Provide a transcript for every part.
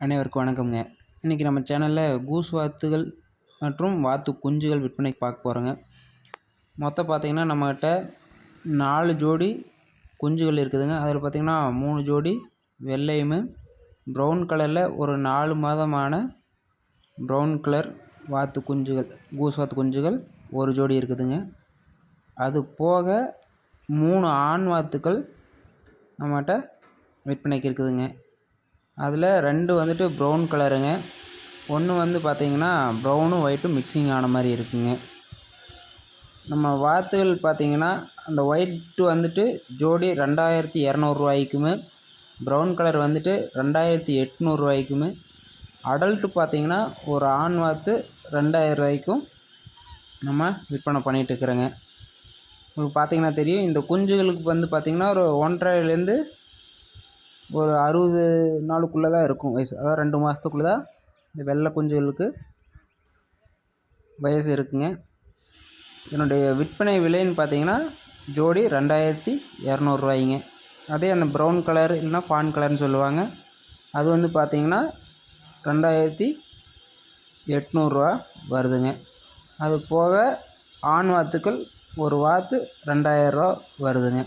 அனைவருக்கும் வணக்கம்ங்க. இன்றைக்கி நம்ம சேனலில் கூஸ் வாத்துகள் மற்றும் வாத்து குஞ்சுகள் விற்பனைக்கு பார்க்க போகிறோங்க மொத்தம் பார்த்திங்கன்னா நம்மக்கிட்ட நாலு ஜோடி குஞ்சுகள் இருக்குதுங்க. அதில் பார்த்திங்கன்னா மூணு ஜோடி வெள்ளையும் ப்ரௌன் கலரில் ஒரு நாலு மாதமான ப்ரௌன் கலர் வாத்து குஞ்சுகள் கூஸ் வாத்து குஞ்சுகள் ஒரு ஜோடி இருக்குதுங்க. அது போக மூணு ஆண் வாத்துக்கள் நம்மகிட்ட விற்பனைக்கு இருக்குதுங்க. அதில் ரெண்டு வந்துட்டு ப்ரௌன் கலருங்க. ஒன்று வந்து பார்த்திங்கன்னா ப்ரௌனும் ஒயிட்டும் மிக்சிங் ஆன மாதிரி இருக்குங்க. நம்ம வாத்துகள் பார்த்திங்கன்னா அந்த ஒயிட்டு வந்துட்டு ஜோடி ரெண்டாயிரத்தி இரநூறுவாய்க்குமே ப்ரௌன் கலர் வந்துட்டு ரெண்டாயிரத்தி எட்நூறுவாய்க்குமே அடல்ட்டு பார்த்திங்கன்னா ஒரு ஆண் வாத்து ரெண்டாயிரம் ரூபாய்க்கும் நம்ம விற்பனை பண்ணிகிட்ருக்குறோங்க உங்களுக்கு பார்த்திங்கன்னா தெரியும் இந்த குஞ்சுகளுக்கு வந்து பார்த்திங்கன்னா ஒரு ஒன்றரைலேருந்து ஒரு அறுபது நாளுக்குள்ளே தான் இருக்கும் வயசு. அதாவது ரெண்டு மாதத்துக்குள்ள தான் இந்த வெள்ளை குஞ்சுகளுக்கு வயசு இருக்குங்க. இதனுடைய விற்பனை விலைன்னு பார்த்தீங்கன்னா ஜோடி ரெண்டாயிரத்தி இரநூறுவாய்ங்க அதே அந்த ப்ரௌன் கலர் இல்லைன்னா ஃபான் கலர்னு சொல்லுவாங்க. அது வந்து பார்த்திங்கன்னா ரெண்டாயிரத்தி எட்நூறுரூவா வருதுங்க. அது போக ஆண் வாத்துக்கள் ஒரு வாத்து ரெண்டாயிரரூவா வருதுங்க.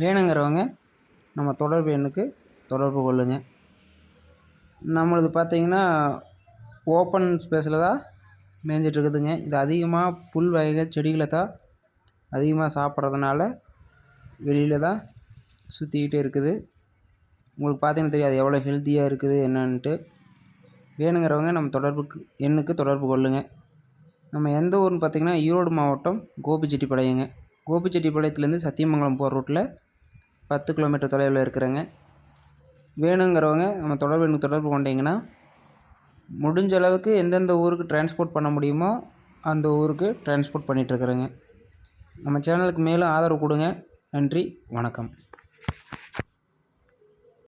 வேணுங்கிறவங்க நம்ம தொடர்பு எண்ணுக்கு தொடர்பு கொள்ளுங்கள் நம்மளது பார்த்திங்கன்னா ஓப்பன் ஸ்பேஸில் தான் மேய்ஞ்சிட்ருக்குதுங்க. இது அதிகமாக புல் வகைகள் செடிகளை தான் அதிகமாக சாப்பிட்றதுனால வெளியில் தான் சுற்றிக்கிட்டே இருக்குது. உங்களுக்கு பார்த்தீங்கன்னா தெரியாது எவ்வளோ ஹெல்த்தியாக இருக்குது என்னன்ட்டு. வேணுங்கிறவங்க நம்ம தொடர்புக்கு எண்ணுக்கு தொடர்பு கொள்ளுங்கள் நம்ம எந்த ஊர்னு பார்த்திங்கன்னா ஈரோடு மாவட்டம் கோபிச்செட்டிப்பாளையங்க. கோபிச்செட்டிப்பாளையத்துலேருந்து சத்தியமங்கலம் போகிற ரூட்டில் பத்து கிலோமீட்டர் தொலைவில் இருக்கிறேங்க. வேணுங்கிறவங்க நம்ம தொடர்பு எனக்கு தொடர்பு கொண்டீங்கன்னா முடிஞ்ச அளவுக்கு எந்தெந்த ஊருக்கு டிரான்ஸ்போர்ட் பண்ண முடியுமோ அந்த ஊருக்கு டிரான்ஸ்போர்ட் பண்ணிகிட்ருக்குறேங்க நம்ம சேனலுக்கு மேலும் ஆதரவு கொடுங்க. நன்றி வணக்கம்.